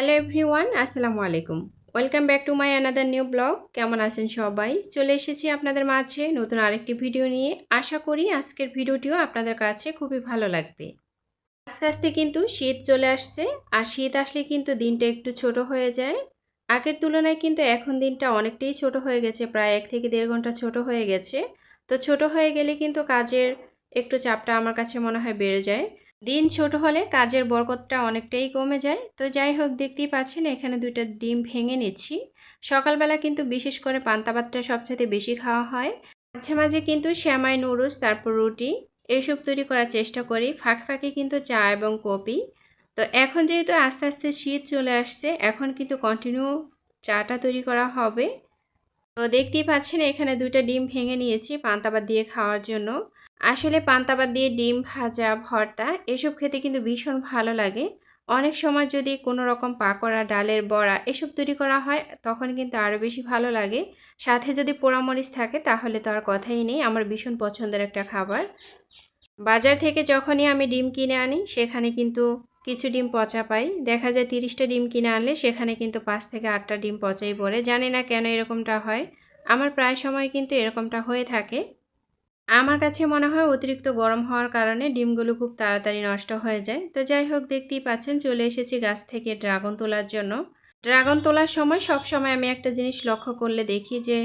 Hello everyone আসসালামু আলাইকুম। Welcome back to my another new blog কেমন আছেন সবাই? চলে এসেছি আপনাদের মাঝে নতুন আরেকটি ভিডিও নিয়ে। আশা করি আজকের ভিডিওটিও আপনাদের কাছে খুবই ভালো লাগবে। আস্তে আস্তে কিন্তু শীত চলে আসছে, আর শীত আসলে কিন্তু দিনটা একটু ছোট হয়ে যায়। আগের তুলনায় কিন্তু এখন দিনটা অনেকটাই ছোট হয়ে গেছে, প্রায় এক থেকে দেড় ঘণ্টা ছোট হয়ে গেছে। তো ছোট হয়ে গেলে কিন্তু কাজের একটু চাপটা আমার কাছে মনে হয় বেড়ে যায়। দিন ছোট হলে কাজের বরকতটা অনেকটাই কমে যায়। তো যাই হোক, দেখতেই পাচ্ছেন এখানে দুইটা ডিম ভেঙে নিচ্ছি। সকালবেলা কিন্তু বিশেষ করে পান্তা ভাতটা সবচেয়ে বেশি খাওয়া হয়। মাঝে মাঝে কিন্তু শ্যামাই নুডলস, তারপর রুটি এইসব তৈরি করার চেষ্টা করি। ফাঁকে ফাঁকে কিন্তু চা এবং কপি তো এখন যেহেতু আস্তে আস্তে শীত চলে আসছে, এখন কিন্তু কন্টিনিউ চাটা তৈরি করা হবে। তো দেখতেই পাচ্ছেন এখানে দুইটা ডিম ভেঙে নিয়েছি পান্তাবাদ দিয়ে খাওয়ার জন্য। আসলে পান্তাবাদ দিয়ে ডিম ভাজা, ভর্তা এসব খেতে কিন্তু ভীষণ ভালো লাগে। অনেক সময় যদি কোনো রকম পাকোড়া, ডালের বড়া এসব তৈরি করা হয়, তখন কিন্তু আরও বেশি ভালো লাগে। সাথে যদি পোড়ামরিচ থাকে, তাহলে তো আর কথাই নেই, আমার ভীষণ পছন্দের একটা খাবার। বাজার থেকে যখনই আমি ডিম কিনে আনি, সেখানে কিন্তু কিছু ডিম পচা পাই। দেখা যায় তিরিশটা ডিম কিনে আনলে সেখানে কিন্তু পাঁচ থেকে আটটা ডিম পচাই পড়ে। জানি না কেন এরকমটা হয়। আমার প্রায় সময় কিন্তু এরকমটা হয়ে থাকে। আমার কাছে মনে হয় অতিরিক্ত গরম হওয়ার কারণে ডিমগুলো খুব তাড়াতাড়ি নষ্ট হয়ে যায়। তো যাই হোক, দেখতেই পাচ্ছেন চলে এসেছি গাছ থেকে ড্রাগন তোলার জন্য। ড্রাগন তোলার সময় সব সময় আমি একটা জিনিস লক্ষ্য করলে দেখি যে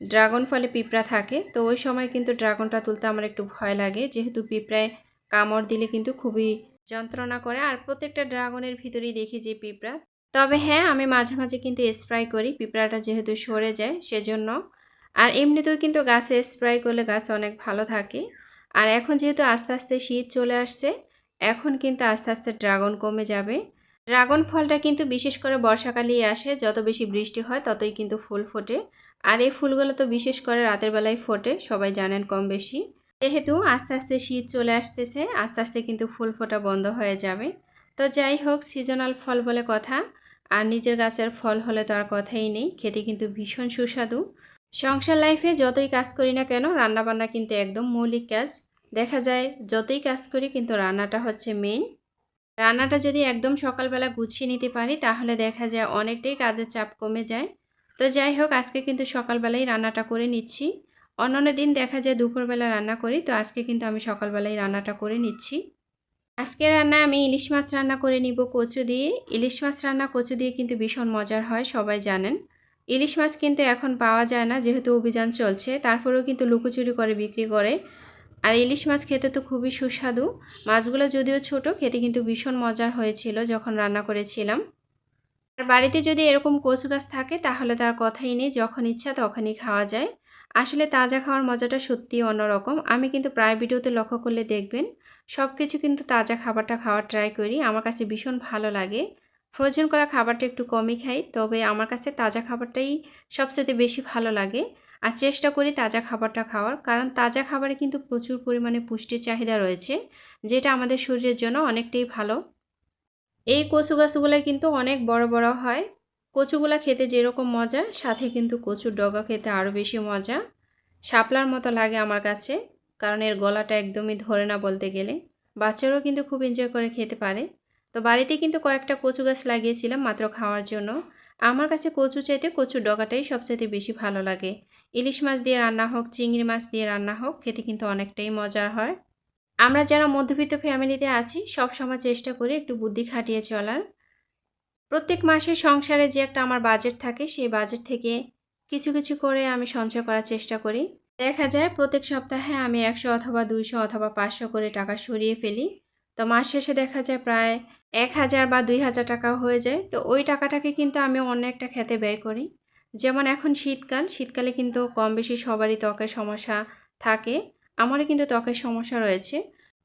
ড্রাগন ফলে পিঁপড়া থাকে। তো ওই সময় কিন্তু ড্রাগনটা তুলতে আমার একটু ভয় লাগে। যেহেতু পিঁপড়ায় কামড় দিলে কিন্তু খুবই যন্ত্রণা করে। আর প্রত্যেকটা ড্রাগনের ভিতরেই দেখি যে পিঁপড়া। তবে হ্যাঁ আমি মাঝে মাঝে কিন্তু স্প্রাই করি। পিঁপড়াটা যেহেতু সরে যায়, সেজন্য। আর এমনিতেও কিন্তু গাছে স্প্রে করলে গাছ অনেক ভালো থাকে। আর এখন যেহেতু আস্তে আস্তে শীত চলে আসছে, এখন কিন্তু আস্তে আস্তে ড্রাগন কমে যাবে। ড্রাগন ফলটা কিন্তু বিশেষ করে বর্ষাকালেই আসে। যত বেশি বৃষ্টি হয়, ততই কিন্তু ফুল ফোটে। আর এই ফুলগুলো তো বিশেষ করে রাতের বেলায় ফোটে, সবাই জানেন কম বেশি যেহেতু আস্তে আস্তে শীত চলে আসতেছে, আস্তে আস্তে কিন্তু ফুল ফোটা বন্ধ হয়ে যাবে। তো যাই হোক সিজনাল ফল বলে কথা। আর নিজের গাছের ফল হলে তো আর কথাই নেই, খেতে কিন্তু ভীষণ সুস্বাদু। সংসার লাইফে যতই কাজ করি না কেন, রান্নাবান্না কিন্তু একদম মৌলিক কাজ। দেখা যায়, যতই কাজ করি কিন্তু রান্নাটা হচ্ছে মেন রান্নাটা যদি একদম সকালবেলা গুছিয়ে নিতে পারি, তাহলে দেখা যায় অনেকটাই কাজের চাপ কমে যায়। তো যাই হোক, আজকে কিন্তু সকালবেলাই রান্নাটা করে নিচ্ছি। অন্যান্য দিন দেখা যায় দুপুরবেলা রান্না করি, তো আজকে কিন্তু আমি সকালবেলায় রান্নাটা করে নিচ্ছি। আজকে রান্না আমি ইলিশ মাছ রান্না করে নিব কচু দিয়ে। ইলিশ মাছ রান্না কচু দিয়ে কিন্তু ভীষণ মজার হয়, সবাই জানেন। ইলিশ মাছ কিন্তু এখন পাওয়া যায় না, যেহেতু অভিযান চলছে, তারপরেও কিন্তু লুকোচুরি করে, বিক্রি করে। আর ইলিশ মাছ খেতে তো খুবই সুস্বাদু। মাছগুলো যদিও ছোট, খেতে কিন্তু ভীষণ মজার হয়েছিল যখন রান্না করেছিলাম। আর বাড়িতে যদি এরকম কচু গাছ থাকে, তাহলে তার কথাই নেই, যখন ইচ্ছা তখনই খাওয়া যায়। আসলে তাজা খাওয়ার মজাটা সত্যিই অন্যরকম। আমি কিন্তু প্রায় ভিডিওতে লক্ষ্য করলে দেখবেন সব কিছু কিন্তু তাজা খাবারটা খাওয়ার ট্রাই করি। আমার কাছে ভীষণ ভালো লাগে। ফ্রোজেন করা খাবারটা একটু কমই খাই, তবে আমার কাছে তাজা খাবারটাই সবচেয়ে বেশি ভালো লাগে। আর চেষ্টা করি তাজা খাবারটা খাওয়ার, কারণ তাজা খাবারে কিন্তু প্রচুর পরিমাণে পুষ্টির চাহিদা রয়েছে, যেটা আমাদের শরীরের জন্য অনেকটাই ভালো। এই কচু গাছগুলো কিন্তু অনেক বড় বড় হয়। কচুগুলা খেতে যেরকম মজা, সাথে কিন্তু কচুর ডগা খেতে আরও বেশি মজা। শাপলার মতো লাগে আমার কাছে, কারণ এর গলাটা একদমই ধরে না বলতে গেলে। বাচ্চারাও কিন্তু খুব এনজয় করে খেতে পারে। তো বাড়িতে কিন্তু কয়েকটা কচু গাছ লাগিয়েছিলাম মাত্র খাওয়ার জন্য। আমার কাছে কচু চাইতে কচুর ডগাটাই সবচাইতে বেশি ভালো লাগে। ইলিশ মাছ দিয়ে রান্না হোক, চিংড়ি মাছ দিয়ে রান্না হোক, খেতে কিন্তু অনেকটাই মজার হয়। আমরা যারা মধ্যবিত্ত ফ্যামিলিতে আছি সব সময় চেষ্টা করি একটু বুদ্ধি খাটিয়ে চলার। প্রত্যেক মাসে সংসারে যে একটা আমার বাজেট থাকে, সেই বাজেট থেকে কিছু কিছু করে আমি সঞ্চয় করার চেষ্টা করি। দেখা যায় প্রত্যেক সপ্তাহে আমি একশো অথবা দুইশো অথবা পাঁচশো করে টাকা সরিয়ে ফেলি। তো মাস শেষে দেখা যায় প্রায় এক হাজার বা দুই হাজার টাকা হয়ে যায়। তো ওই টাকাটাকে কিন্তু আমি অন্য একটা খেতে ব্যয় করি। যেমন এখন শীতকাল, শীতকালে কিন্তু কম বেশি সবারই ত্বকের সমস্যা থাকে। আমারও কিন্তু ত্বকের সমস্যা রয়েছে।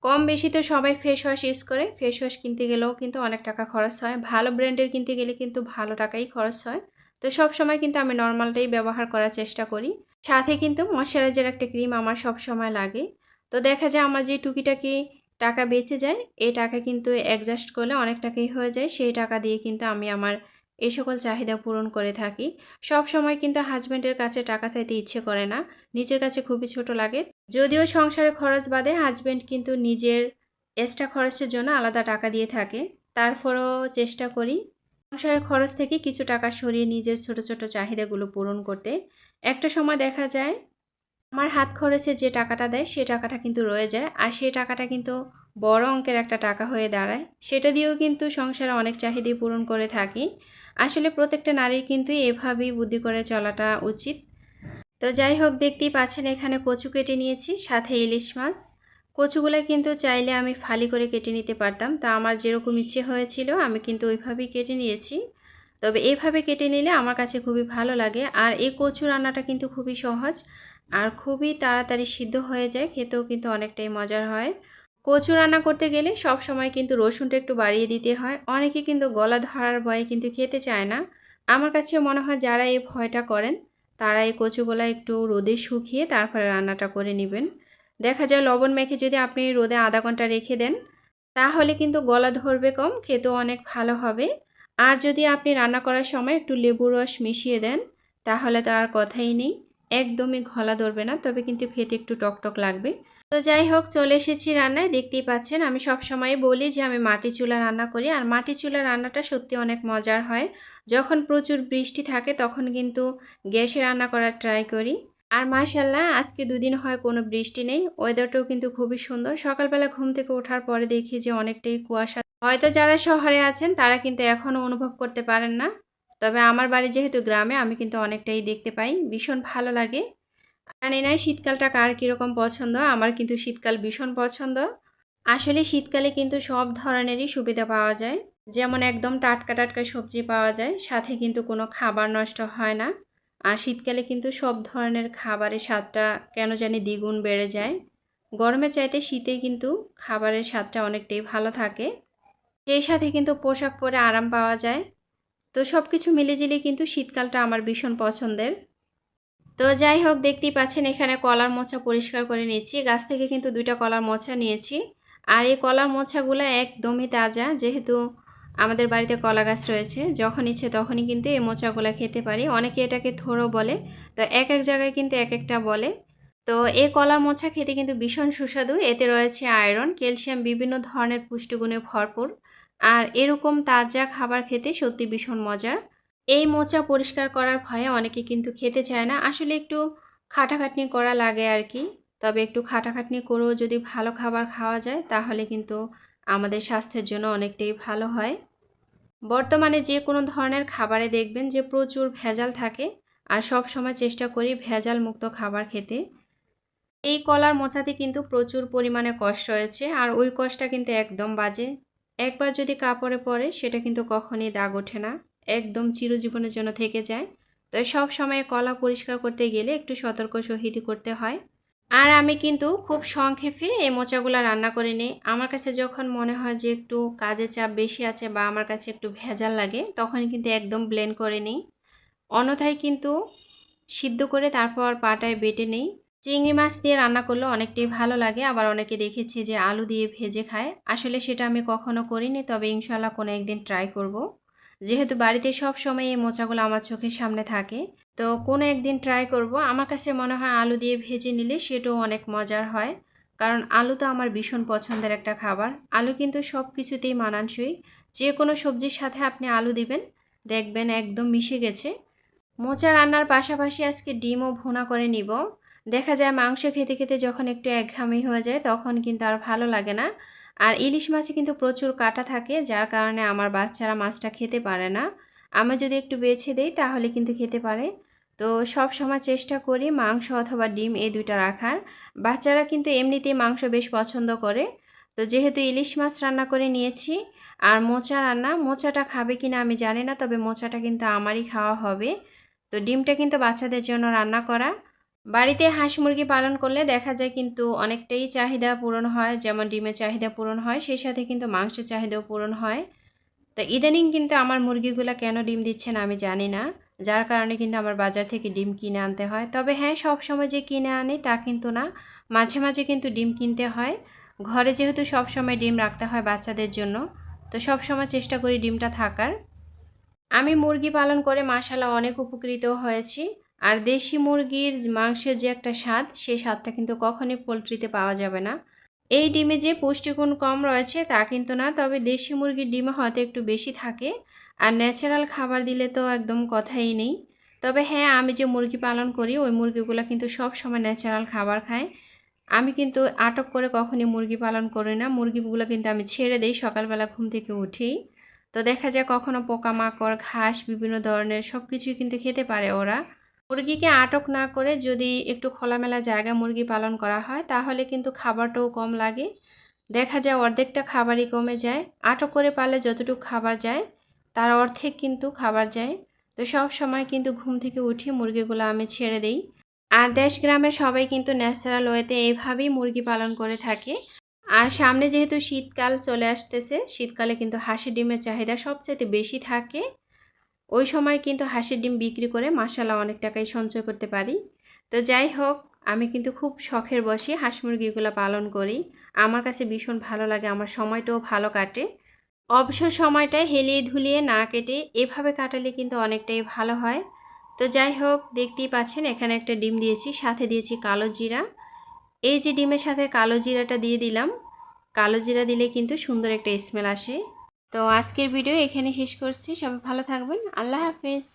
কম বেশি তো সবাই ফেস ওয়াশ ইউজ করে। ফেস ওয়াশ কিনতে গেলেও কিন্তু অনেক টাকা খরচ হয়। ভালো ব্র্যান্ডের কিনতে গেলে কিন্তু ভালো টাকাই খরচ হয়। তো সব সময় কিন্তু আমি নর্মালটাই ব্যবহার করার চেষ্টা করি। সাথে কিন্তু ময়শ্চারাইজার একটা ক্রিম আমার সব সময় লাগে। তো দেখা যায় আমার যে টুকিটাকি টাকা বেঁচে যায় এই টাকা কিন্তু অ্যাডজাস্ট করলে অনেক টাকাই হয়ে যায়। সেই টাকা দিয়ে কিন্তু আমি আমার এই সকল চাহিদা পূরণ করে থাকি। সব সময় কিন্তু হাজব্যান্ডের কাছে টাকা চাইতে ইচ্ছে করে না। নিজের কাছে খুবই ছোট লাগে। যদিও সংসারে খরচ বাদে হাজব্যান্ড কিন্তু নিজের এক্সট্রা খরচের জন্য আলাদা টাকা দিয়ে থাকে। তারপরও চেষ্টা করি সংসারের খরচ থেকে কিছু টাকা সরিয়ে নিজের ছোট ছোট চাহিদাগুলো পূরণ করতে। একটা সময় দেখা যায়, আমার হাত খরচে যে টাকাটা দেয়, সে টাকাটা কিন্তু রয়ে যায়। আর সেই টাকাটা কিন্তু বড় অঙ্কের একটা টাকা হয়ে দাঁড়ায়। সেটা দিয়েও কিন্তু সংসারে অনেক চাহিদাই পূরণ করে থাকি। আসলে প্রত্যেকটা নারীর কিন্তু এভাবেই বুদ্ধি করে চলাটা উচিত। তো যাই হোক, দেখতেই পাচ্ছেন এখানে কচু কেটে নিয়েছি, সাথে ইলিশ মাছ। কচুগুলো কিন্তু চাইলে আমি ফালি করে কেটে নিতে পারতাম। তা আমার যেরকম ইচ্ছে হয়েছিল, আমি কিন্তু ওইভাবেই কেটে নিয়েছি। তবে এভাবে কেটে নিলে আমার কাছে খুবই ভালো লাগে। আর এই কচু রান্নাটা কিন্তু খুবই সহজ আর খুবই তাড়াতাড়ি সিদ্ধ হয়ে যায়, খেতেও কিন্তু অনেকটাই মজার হয়। কচু রান্না করতে গেলে সব সময় কিন্তু রসুনটা একটু বাড়িয়ে দিতে হয়। অনেকে কিন্তু গলা ধরার ভয়ে কিন্তু খেতে চায় না। আমার কাছে মনে হয় যারা এই ভয়টা করেন, তারা এই কচুগুলা একটু রোদে শুকিয়ে তারপরে রান্নাটা করে নেবেন। দেখা যায় লবণ মেখে যদি আপনি রোদে আধা ঘণ্টা রেখে দেন, তাহলে কিন্তু গলা ধরবে কম, খেতেও অনেক ভালো হবে। আর যদি আপনি রান্না করার সময় একটু লেবু রস মিশিয়ে দেন, তাহলে তো আর কথাই নেই। একদমই ঘলা ধরবে না, তবে কিন্তু খেতে একটু টকটক লাগবে। তো যাই হোক, চলে এসেছি রান্নায়। দেখতেই পাচ্ছেন, আমি সব সময় বলি যে, আমি মাটি চুলা রান্না করি। আর মাটি চুলা রান্নাটা সত্যি অনেক মজার হয়। যখন প্রচুর বৃষ্টি থাকে, তখন কিন্তু গ্যাসে রান্না করার ট্রাই করি। আর মাশাল্লাহ আজকে দুদিন হয় কোনো বৃষ্টি নেই। ওয়েদারটাও কিন্তু খুবই সুন্দর। সকালবেলা ঘুম থেকে ওঠার পরে দেখি যে, অনেকটাই কুয়াশা। হয়তো যারা শহরে আছেন, তারা কিন্তু এখনও অনুভব করতে পারেন না। তবে আমার বাড়ি যেহেতু গ্রামে, আমি কিন্তু অনেকটাই দেখতে পাই। ভীষণ ভালো লাগে। জানি না, শীতকালটা কার কীরকম পছন্দ? আমার কিন্তু শীতকাল ভীষণ পছন্দ। আসলে শীতকালে কিন্তু সব ধরনেরই সুবিধা পাওয়া যায়। যেমন একদম টাটকা টাটকা সবজি পাওয়া যায়, সাথে কিন্তু কোনো খাবার নষ্ট হয় না। আর শীতকালে কিন্তু সব ধরনের খাবারের স্বাদটা কেন জানি দ্বিগুণ বেড়ে যায়। গরমের চাইতে শীতে কিন্তু খাবারের স্বাদটা অনেকটাই ভালো থাকে। সেই সাথে কিন্তু পোশাক পরে আরাম পাওয়া যায়। তো সব কিছু মিলেজিলে কিন্তু শীতকালটা আমার ভীষণ পছন্দের। তো যাই হোক, দেখতেই পাচ্ছেন এখানে কলার মোচা পরিষ্কার করে নিয়েছি গাছ থেকে কিন্তু দুইটা কলার মোচা নিয়েছি। আর এই কলার মোচাগুলো একদমই তাজা, যেহেতু আমাদের বাড়িতে কলা গাছ রয়েছে। যখন ইচ্ছে তখনই কিন্তু এই মোচাগুলো খেতে পারি। অনেকে এটাকে থোড়ো বলে, তো এক এক জায়গায় কিন্তু এক একটা বলে। তো এই কলার মোচা খেতে কিন্তু ভীষণ সুস্বাদু। এতে রয়েছে আয়রন, ক্যালসিয়াম, বিভিন্ন ধরনের পুষ্টিগুণে ভরপুর। আর এরকম তাজা খাবার খেতে সত্যি ভীষণ মজার। এই মোচা পরিষ্কার করার ভয়ে অনেকে কিন্তু খেতে চায় না। আসলে একটু খাটাখাটনি করা লাগে আর কি তবে একটু খাটাখাটনি করেও যদি ভালো খাবার খাওয়া যায়, তাহলে কিন্তু আমাদের স্বাস্থ্যের জন্য অনেকটাই ভালো হয়। বর্তমানে যে কোনো ধরনের খাবারে দেখবেন যে প্রচুর ভেজাল থাকে আর সব সময় চেষ্টা করি ভেজাল মুক্ত খাবার খেতে। এই কলার মোচাতে কিন্তু প্রচুর পরিমাণে কষ্ট রয়েছে আর ওই কষ্টটা কিন্তু একদম বাজে। একবার যদি কাপড়ে পড়ে সেটা কিন্তু কখনই দাগ ওঠে না। একদম চিরজীবনের জন্য থেকে যায়। তো সব সময় কলা পরিষ্কার করতে গেলে একটু সতর্ক সহিতি করতে হয়। আর আমি কিন্তু খুব সংক্ষেপে এই মোচাগুলো রান্না করে নিই। আমার কাছে যখন মনে হয় যে একটু কাজের চাপ বেশি আছে বা আমার কাছে একটু ভেজাল লাগে তখন কিন্তু একদম ব্লেন্ড করে নিই। অন্যথায় কিন্তু সিদ্ধ করে তারপর পাটায় বেটে নেই। চিংড়ি মাছ দিয়ে রান্না করলে অনেকটাই ভালো লাগে। আবার অনেকে দেখেছি যে আলু দিয়ে ভেজে খায়। আসলে সেটা আমি কখনো করিনি, তবে ইনশাল্লাহ কোনো একদিন ট্রাই করব। যেহেতু বাড়িতে সব সময় এই মোচাগুলো আমার চোখের সামনে থাকে, তো কোনো একদিন ট্রাই করব। আমার কাছে মনে হয় আলু দিয়ে ভেজে নিলে সেটাও অনেক মজার হয়, কারণ আলু তো আমার ভীষণ পছন্দের একটা খাবার। আলু কিন্তু সব কিছুতেই মানানসই। যে কোনো সবজির সাথে আপনি আলু দিবেন, দেখবেন একদম মিশে গেছে। মোচা রান্নার পাশাপাশি আজকে ডিমও ভুনা করে নিব। দেখা যায় মাংস খেতে খেতে যখন একটু একঘামি হয়ে যায়, তখন কিন্তু আর ভালো লাগে না। আর ইলিশ মাছে কিন্তু প্রচুর কাটা থাকে, যার কারণে আমার বাচ্চারা মাছটা খেতে পারে না। আমি যদি একটু বেছে দেই, তাহলে কিন্তু খেতে পারে। তো সব সময় চেষ্টা করি মাংস অথবা ডিম এই দুইটা রাখার। বাচ্চারা কিন্তু এমনিতেই মাংস বেশ পছন্দ করে। তো যেহেতু ইলিশ মাছ রান্না করে নিয়েছি, আর মোচা রান্না, মোচাটা খাবে কিনা আমি জানি না, তবে মোচাটা কিন্তু আমারই খাওয়া হবে। তো ডিমটা কিন্তু বাচ্চাদের জন্য রান্না করা। বাড়িতে হাঁস মুরগি পালন করলে দেখা যায় কিন্তু অনেকটাই চাহিদা পূরণ হয়, যেমন ডিমের চাহিদা পূরণ হয়, সেই সাথে কিন্তু মাংসের চাহিদাও পূরণ হয়। তো ইদানিং কিন্তু আমার মুরগিগুলো কেন ডিম দিচ্ছে না আমি জানি না। যার কারণে কিন্তু আমার বাজার থেকে ডিম কিনে আনতে হয়। তবে হ্যাঁ সব সময় যে কিনে আনি তা কিন্তু না। মাঝে মাঝে কিন্তু ডিম কিনতে হয়। ঘরে যেহেতু সব সময় ডিম রাখতে হয় বাচ্চাদের জন্য, তো সব সময় চেষ্টা করি ডিমটা থাকার। আমি মুরগি পালন করে মাসালা অনেক উপকৃত হয়েছি। আর দেশি মুরগির মাংসের যে একটা স্বাদ সেই স্বাদটা কিন্তু কখনই পোলট্রিতে পাওয়া যাবে না। এই ডিমে যে পুষ্টিগুণ কম রয়েছে, তা কিন্তু না, তবে দেশি মুরগির ডিমে হয়তো একটু বেশি থাকে। আর ন্যাচারাল খাবার দিলে তো একদম কথাই নেই। তবে হ্যাঁ আমি যে মুরগি পালন করি, ওই মুরগিগুলো কিন্তু সব সময় ন্যাচারাল খাবার খায়। আমি কিন্তু আটক করে কখনই মুরগি পালন করি না। মুরগিগুলো কিন্তু আমি ছেড়ে দিই, সকালবেলা ঘুম থেকে উঠেই তো দেখা যায় কখনো পোকামাকড়, ঘাস, বিভিন্ন ধরনের সব কিছুই কিন্তু খেতে পারে ওরা। মুরগিকে আটক না করে যদি একটু খোলামেলা জায়গায় মুরগি পালন করা হয়, তাহলে কিন্তু খাবারটাও কম লাগে। দেখা যায় অর্ধেকটা খাবারই কমে যায়। আটক করে পারলে যতটুকু খাবার যায়, তার অর্ধেক কিন্তু খাবার যায়। তো সব সময় কিন্তু ঘুম থেকে উঠি মুরগিগুলো আমি ছেড়ে দিই। আর দেশ গ্রামের সবাই কিন্তু ন্যাচারাল ওয়েতে এইভাবেই মুরগি পালন করে থাকে। আর সামনে যেহেতু শীতকাল চলে আসতেছে, শীতকালে কিন্তু হাঁসের ডিমের চাহিদা সবচেয়ে বেশি থাকে। ওই সময় কিন্তু হাঁসের ডিম বিক্রি করে মাসালা অনেক টাকাই সঞ্চয় করতে পারি। তো যাই হোক, আমি কিন্তু খুব শখের বসে হাঁস মুরগিগুলো পালন করি। আমার কাছে ভীষণ ভালো লাগে, আমার সময়টাও ভালো কাটে। অবসর সময়টায় হেলিয়ে ধুলিয়ে না কেটে এভাবে কাটালে কিন্তু অনেকটাই ভালো হয়। তো যাই হোক, দেখতেই পাচ্ছেন এখানে একটা ডিম দিয়েছি, সাথে দিয়েছি কালো জিরা। এই যে ডিমের সাথে কালো জিরাটা দিয়ে দিলাম, কালো জিরা দিলে কিন্তু সুন্দর একটা স্মেল আসে। তো আজকের ভিডিও এখানে শেষ করছি। সবাই ভালো থাকবেন। আল্লাহ হাফেজ।